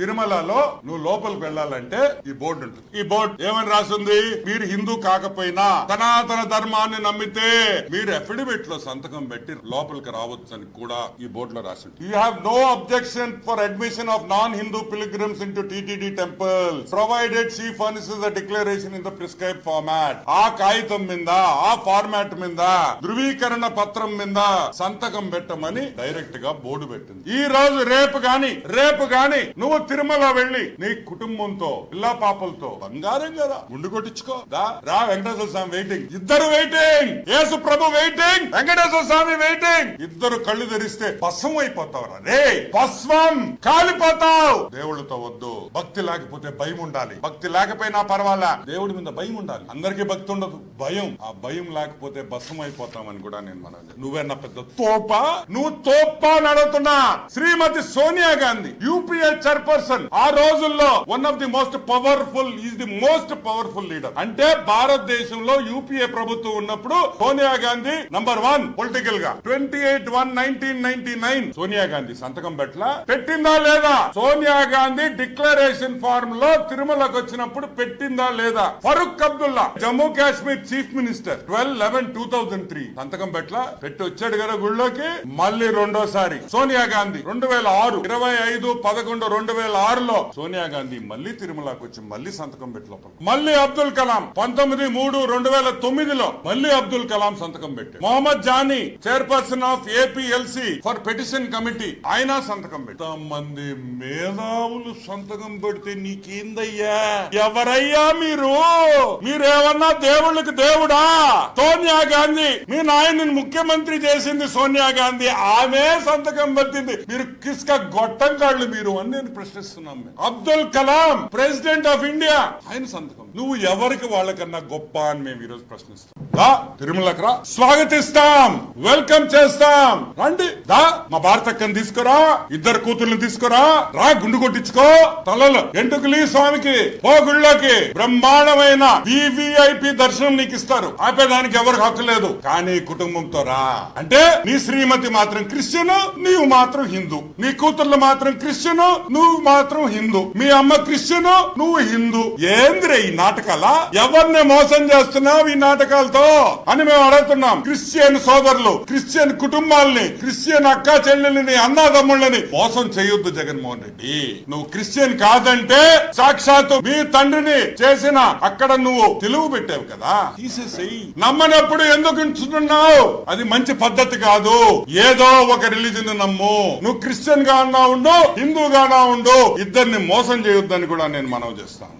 తిరుమలలో నువ్వు లోపలికి వెళ్ళాలంటే ఈ బోర్డు ఉంటుంది. ఈ బోర్డు ఏమని రాసింది? మీరు హిందూ కాకపోయినా సనాతన ధర్మాన్ని నమ్మితే మీరు అఫిడవిట్లో సంతకం పెట్టి లోపలికి రావచ్చు అని కూడా ఈ బోర్డు లో రాసింది you have no objection for admission of non Hindu pilgrims into TTD temple provided she furnishes the declaration in the prescribe format ఆ కాగితం మీద ఆ ఫార్మాట్ మీద ధృవీకరణ పత్రం మీద సంతకం పెట్టమని డైరెక్ట్గా బోర్డు పెట్టింది. ఈ రోజు రేపు గాని రేపు గాని నువ్వు తిరుమల వెళ్ళి నీ కుటుంబంతో పిల్ల పాపలతో బంగారం కదా గుండు కొట్టించుకో. రా వెంకటేశ్వర స్వామి వెయిటింగ్ ఇద్దరు వెయిటింగ్ యేసు ప్రభు వెయిటింగ్ వెంకటేశ్వర స్వామి వెయిటింగ్ ఇద్దరు కళ్ళు ధరిస్తే భస్మం అయిపోతావు రే పశ్వం కాలిపోతావు. దేవుళ్ళతో వద్దు. భక్తి లేకపోతే భయం ఉండాలి. భక్తి లేకపోయినా పర్వాలా? దేవుడి మీద భయం ఉండాలి. అందరికీ భక్తి ఉండదు. భయం. ఆ భయం లేకపోతే భస్మం అయిపోతామని కూడా నేను మన నువ్వేనా పెద్ద తోప? నువ్వు తోప అని అడుగుతున్నా. శ్రీమతి సోనియా గాంధీ యూపీఏ చైర్పర్సన్ ఆ రోజుల్లో one of the most powerful is the most powerful leader అంటే భారతదేశంలో యూపీఏ ప్రభుత్వం ఉన్నప్పుడు సోనియా గాంధీ నంబర్ వన్ పొలిటికల్గా. Twenty eight one nineteen ninety nine Sonia Gandhi సంతకం పెట్టలా? పెట్టిందా లేదా? సోనియా గాంధీ డిక్లరేషన్ ఫార్మ్లో తిరుమలకు వచ్చినప్పుడు పెట్టిందా లేదా? Farooq Abdullah Jammu Kashmir chief minister twelve eleven two thousand three సంతకం పెట్ల పెట్టి వచ్చాడు కదా గుళ్ళోకి. మళ్ళీ రెండోసారి సోనియా గాంధీ రెండు వేల ఆరు ఇరవై ఐదు పదకొండు రెండు వేల ఆరులో సోనియా గాంధీ మళ్ళీ తిరుమలకు వచ్చి మళ్ళీ సంతకం పెట్టి లోపల. మళ్ళీ అబ్దుల్ కలాం పంతొమ్మిది మూడు రెండు వేల తొమ్మిదిలో మళ్ళీ అబ్దుల్ కలాం సంతకం పెట్టి. Mohammed Jani chairperson of APLC for petition committee ఆయన సంతకం పెట్టారు మంది మేధావులు సంతకం పెడితే నీకేందయ్యా? ఎవరయ్యా మీరు? మీరేమన్నా దేవుళ్ళకి దేవుడా? సోనియా గాంధీ మీ నాయన్ని ముఖ్యమంత్రి చేసింది సోనియా గాంధీ ఆమె సంతకం పెట్టింది. మీరు కిస్క గొట్టం కాళ్ళు మీరు అని నేను ప్రశ్నిస్తున్నాం మేము. Abdul Kalam president of India. ఆయన సంతకం. నువ్వు ఎవరికి వాళ్ళకన్నా గొప్ప అని మేము ఈరోజు ప్రశ్నిస్తాం దా తిరుమలకు రా. స్వాగతిస్తాం వెల్కమ్ చేస్తాం. రండి దా మా భారతక్కని తీసుకురా ఇద్దరు కూతుర్ని తీసుకురా. రా గుండు కొట్టించుకో. తలలో ఎంటుకలి స్వామికి ఓ గుళ్ళోకి. బ్రహ్మాండమైన వివిఐపి దర్శనం నీకు ఇస్తారు. ఆపేదానికి ఎవరికి హక్కు లేదు. కానీ కుటుంబంతో రా. అంటే నీ శ్రీమతి మాత్రం క్రిస్టియన్ నీవు మాత్రం హిందూ. నీ కూతుర్లు మాత్రం క్రిస్టియన్ నువ్వు మాత్రం హిందూ. మీ అమ్మ క్రిస్టియన్ నువ్వు హిందూ. ఏంద్రే ఈ నాటకాలా? ఎవరిని మోసం చేస్తున్నావు ఈ నాటకాలతో? అని మేము అడుగుతున్నాం. క్రిస్టియన్ సోదరులు క్రిస్టియన్ కుటుంబాలని క్రిస్టియన్ అక్క చెల్లెల్ని అన్నాదమ్ముళ్ళని మోసం చేయొద్దు జగన్మోహన్ రెడ్డి. నువ్వు క్రిస్టియన్ కాదంటే సాక్షాత్తు మీ తండ్రిని చేసిన అక్కడ నువ్వు తెలుగు పెట్టావు కదా. తీసేసేయి. నమ్మనప్పుడు ఎందుకు ఉంచుతున్నావు? అది మంచి పద్ధతి కాదు. ఏదో ఒక రిలీజన్ నమ్ము. నువ్వు క్రిస్టియన్గా ఉన్నా ఉండు హిందూగానా ఉండు ఇద్దరిని మోసం చేయొద్దని కూడా నేను మనవి చేస్తాను.